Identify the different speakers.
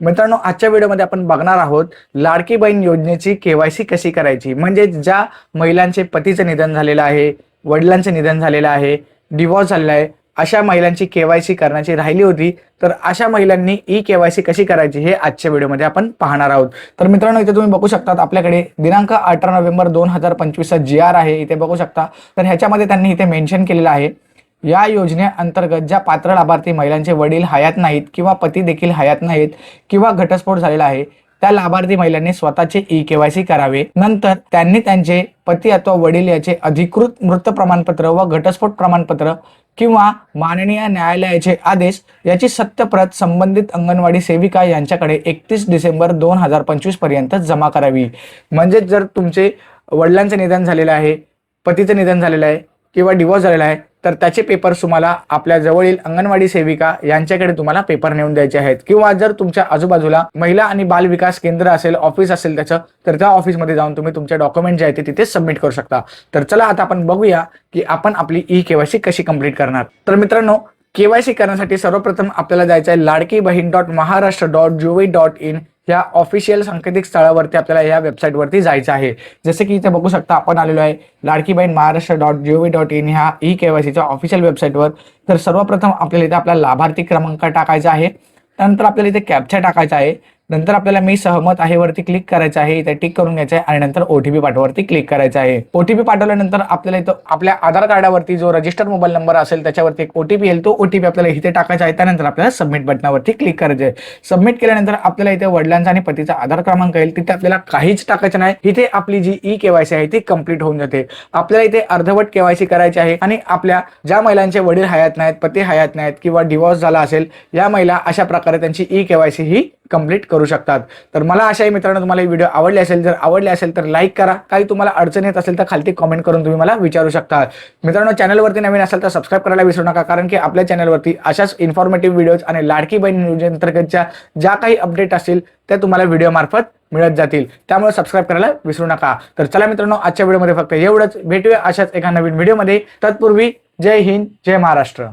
Speaker 1: मित्रांनो आजच्या व्हिडिओमध्ये आपण बघणार आहोत लाडकी बहीण योजनेची केवायसी कशी करायची? म्हणजे ज्या महिलांचे पतीचं निधन झालेलं आहे वडिलांचं निधन झालेलं आहे डिवॉर्स झालेला आहे अशा महिलांची केवायसी करण्याची राहिली होती तर अशा महिलांनी ई केवायसी कशी करायची हे आजच्या व्हिडिओमध्ये आपण पाहणार आहोत. तर मित्रांनो इथे तुम्ही बघू शकतात आपल्याकडे दिनांक अठरा नोव्हेंबर दोन हजार पंचवीसचा जी आर आहे इथे बघू शकता. तर ह्याच्यामध्ये त्यांनी इथे मेन्शन केलेलं आहे या योजनेअंतर्गत ज्या पात्र लाभार्थी महिलांचे वडील हयात नाहीत किंवा पती देखील हयात नाहीत किंवा घटस्फोट झालेला आहे त्या लाभार्थी महिलांनी स्वतःचे ई केवायसी करावे. नंतर त्यांनी त्यांचे पती अथवा वडील याचे अधिकृत मृत प्रमाणपत्र व घटस्फोट प्रमाणपत्र किंवा माननीय न्यायालयाचे आदेश याची सत्यप्रत संबंधित अंगणवाडी सेविका यांच्याकडे एकतीस डिसेंबर दोन हजार पंचवीसपर्यंत जमा करावी. म्हणजे जर तुमचे वडिलांचं निधन झालेलं आहे पतीचं निधन झालेलं आहे किंवा डिवॉर्स झालेला आहे तर त्याचे पेपर्स तुम्हाला आपल्या जवळील अंगणवाडी सेविका यांच्याकडे तुम्हाला पेपर नेऊन द्यायचे आहेत. किंवा जर तुमच्या आजूबाजूला महिला आणि बाल विकास केंद्र असेल ऑफिस असेल त्याचं तर त्या ऑफिसमध्ये जाऊन तुम्ही तुमचे डॉक्युमेंट जे आहेत ते तिथे सबमिट करू शकता. तर चला आता आपण बघूया की आपण आपली ई केवायसी कशी कंप्लीट करणार. तर मित्रांनो केवायसी करण्यासाठी सर्वप्रथम आपल्याला जायचं आहे Ladki Bahin dot Maharashtra dot gov dot in या ऑफिशियल सांकेतिक स्थळावरती आपल्याला या वेबसाईटवरती जायचं आहे. जसं की इथे बघू शकता आपण आलेलो आहे Ladki Bahin Maharashtra dot G dot in ह्या ई केवायसीच्या ऑफिशियल वेबसाईटवर तर सर्वप्रथम आपल्याला इथे आपला लाभार्थी क्रमांक टाकायचा आहे. त्यानंतर आपल्याला इथे कॅप्चा टाकायचा आहे. नंतर आपल्याला मी सहमत आहे वरती क्लिक करायचं आहे इथे टिक करून घ्यायचं आहे आणि नंतर ओटीपी पाठवावरती क्लिक करायचं आहे. ओटीपी पाठवल्यानंतर आपल्याला इथं आपल्या आधार कार्डावरती जो रजिस्टर मोबाईल नंबर असेल त्याच्यावरती एक ओटीपी येईल. तो ओटीपी आपल्याला इथे टाकायचा आहे त्यानंतर आपल्याला सबमिट बटनावरती क्लिक करायचं आहे. सबमिट केल्यानंतर आपल्याला इथे वडिलांचा आणि पतीचा आधार क्रमांक येईल. तिथे आपल्याला काहीच टाकायचं नाही. इथे आपली जी ई केवायसी आहे ती कंप्लीट होऊन जाते. आपल्याला इथे अर्धवट केवायसी करायची आहे आणि आपल्या ज्या महिलांचे वडील हयात नाहीत पती हयात नाहीत किंवा डिवॉर्स झाला असेल या महिला अशा प्रकारे त्यांची ई केवायसी ही कंप्लीट करू शकतात. तर मला अशा आहे मित्रांनो तुम्हाला ही व्हिडिओ आवडली असेल जर आवडली असेल तर लाईक करा. काही तुम्हाला अडचण येत असेल तर खालती कमेंट करून तुम्ही मला विचारू शकता. मित्रांनो चॅनलवरती नवीन असेल तर सबस्क्राईब करायला विसरू नका कारण की आपल्या चॅनलवरती अशाच इन्फॉर्मेटिव्ह व्हिडिओज आणि लाडकी बहीण योजनेअंतर्गतच्या ज्या काही अपडेट असतील त्या तुम्हाला व्हिडिओमार्फत मिळत जातील. त्यामुळे सबस्क्राईब करायला विसरू नका. तर चला मित्रांनो आजच्या व्हिडिओमध्ये फक्त एवढंच. भेटूया अशाच एका नवीन व्हिडिओमध्ये तत्पूर्वी जय हिंद जय महाराष्ट्र.